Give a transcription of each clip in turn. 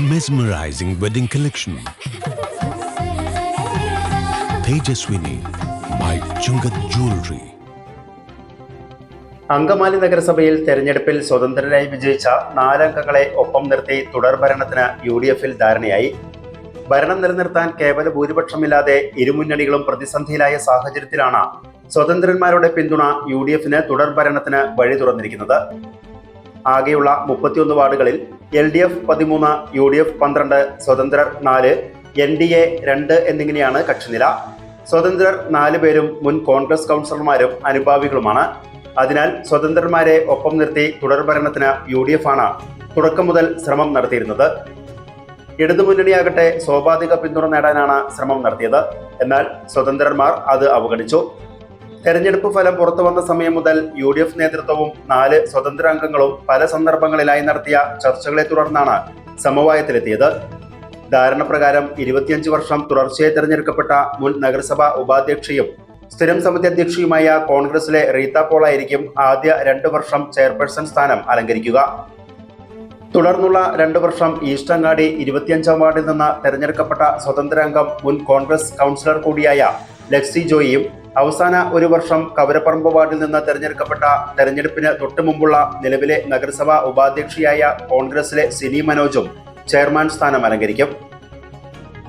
mesmerizing wedding collection. Tejaswini by Chungat Jewelry. Angamaly നഗരസഭയിൽ തെരഞ്ഞെടുപ്പിൽ സ്വതന്ത്രരായി വിജയിച്ച നാലംഗങ്ങളെ ഒപ്പം നിർത്തി തുടർ ഭരണത്തിന് യു ഡി എഫിൽ ധാരണയായി ഭരണം നിലനിർത്താൻ കേവല ഭൂരിപക്ഷമില്ലാതെ ഇരുമുന്നണികളും പ്രതിസന്ധിയിലായ സാഹചര്യത്തിലാണ് സ്വതന്ത്രന്മാരുടെ പിന്തുണ യു ഡി എഫിന് തുടർ ഭരണത്തിന് വഴി തുറന്നിരിക്കുന്നത് ആകെയുള്ള മുപ്പത്തിയൊന്ന് വാർഡുകളിൽ എൽ ഡി എഫ് പതിമൂന്ന് യു ഡി എഫ് പന്ത്രണ്ട് സ്വതന്ത്രർ നാല് എൻ ഡി എ രണ്ട് എന്നിങ്ങനെയാണ് കക്ഷിനില. സ്വതന്ത്രർ നാല് പേരും മുൻ കോൺഗ്രസ് കൗൺസിലർമാരും അനുഭാവികളുമാണ്. അതിനാൽ സ്വതന്ത്രന്മാരെ ഒപ്പം നിർത്തി തുടർ ഭരണത്തിന് യു ഡി എഫ് ആണ് തുടക്കം മുതൽ ശ്രമം നടത്തിയിരുന്നത്. ഇടതുമുന്നണിയാകട്ടെ സ്വാഭാവിക പിന്തുണ നേടാനാണ് ശ്രമം നടത്തിയത്. എന്നാൽ സ്വതന്ത്രന്മാർ അത് അവഗണിച്ചു. തെരഞ്ഞെടുപ്പ് ഫലം പുറത്തു വന്ന സമയം മുതൽ യു ഡി എഫ് നേതൃത്വവും നാല് സ്വതന്ത്ര അംഗങ്ങളും പല സന്ദർഭങ്ങളിലായി നടത്തിയ ചർച്ചകളെ തുടർന്നാണ് സമവായത്തിലെത്തിയത്. ധാരണപ്രകാരം ഇരുപത്തിയഞ്ച് വർഷം തുടർച്ചയായി തെരഞ്ഞെടുക്കപ്പെട്ട മുൻ നഗരസഭാ ഉപാധ്യക്ഷയും സ്ഥിരം സമിതി അധ്യക്ഷയുമായ കോൺഗ്രസിലെ റീത്ത പോളായിരിക്കും ആദ്യ രണ്ടു വർഷം ചെയർപേഴ്സൺ സ്ഥാനം അലങ്കരിക്കുക. തുടർന്നുള്ള രണ്ടു വർഷം ഈസ്റ്റങ്ങാടി ഇരുപത്തിയഞ്ചാം വാർഡിൽ നിന്ന് തെരഞ്ഞെടുക്കപ്പെട്ട സ്വതന്ത്ര അംഗം മുൻ കോൺഗ്രസ് കൗൺസിലർ കൂടിയായ ലക്സി ജോയിയും അവസാന ഒരു വർഷം കവരപ്പറമ്പ് വാർഡിൽ നിന്ന് തെരഞ്ഞെടുക്കപ്പെട്ട തെരഞ്ഞെടുപ്പിന് തൊട്ടു മുമ്പുള്ള നിലവിലെ നഗരസഭാ ഉപാധ്യക്ഷയായ കോൺഗ്രസിലെ സിനി മനോജും ചെയർമാൻ സ്ഥാനം അലങ്കരിക്കും.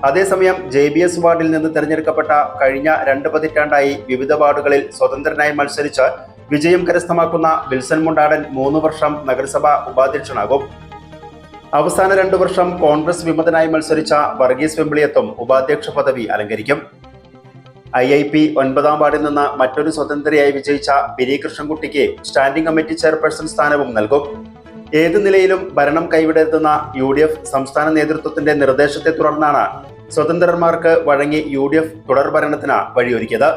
അതേസമയം ജെ ബി എസ് വാർഡിൽ നിന്ന് തെരഞ്ഞെടുക്കപ്പെട്ട കഴിഞ്ഞ രണ്ട് പതിറ്റാണ്ടായി വിവിധ വാർഡുകളിൽ സ്വതന്ത്രനായി മത്സരിച്ച് വിജയം കരസ്ഥമാക്കുന്ന വിൽസൺ മുണ്ടാടൻ മൂന്ന് വർഷം നഗരസഭാ ഉപാധ്യക്ഷനാകും. അവസാന രണ്ടു വർഷം കോൺഗ്രസ് വിമതനായി മത്സരിച്ച വർഗീസ് വെമ്പിളിയത്തും ഉപാധ്യക്ഷ പദവി അലങ്കരിക്കും. ഐ ഐ പി ഒൻപതാം വാർഡിൽ നിന്ന് മറ്റൊരു സ്വതന്ത്രയായി വിജയിച്ച ബിനി കൃഷ്ണൻകുട്ടിക്ക് സ്റ്റാൻഡിംഗ് കമ്മിറ്റി ചെയർപേഴ്സൺ സ്ഥാനവും നൽകും. ഏത് നിലയിലും ഭരണം കൈവിടരുതെന്ന യു ഡി എഫ് സംസ്ഥാന നേതൃത്വത്തിന്റെ നിർദ്ദേശത്തെ തുടർന്നാണ് സ്വതന്ത്രന്മാർക്ക് വഴങ്ങി യു ഡി എഫ് തുടർ ഭരണത്തിന് വഴിയൊരുക്കിയത്.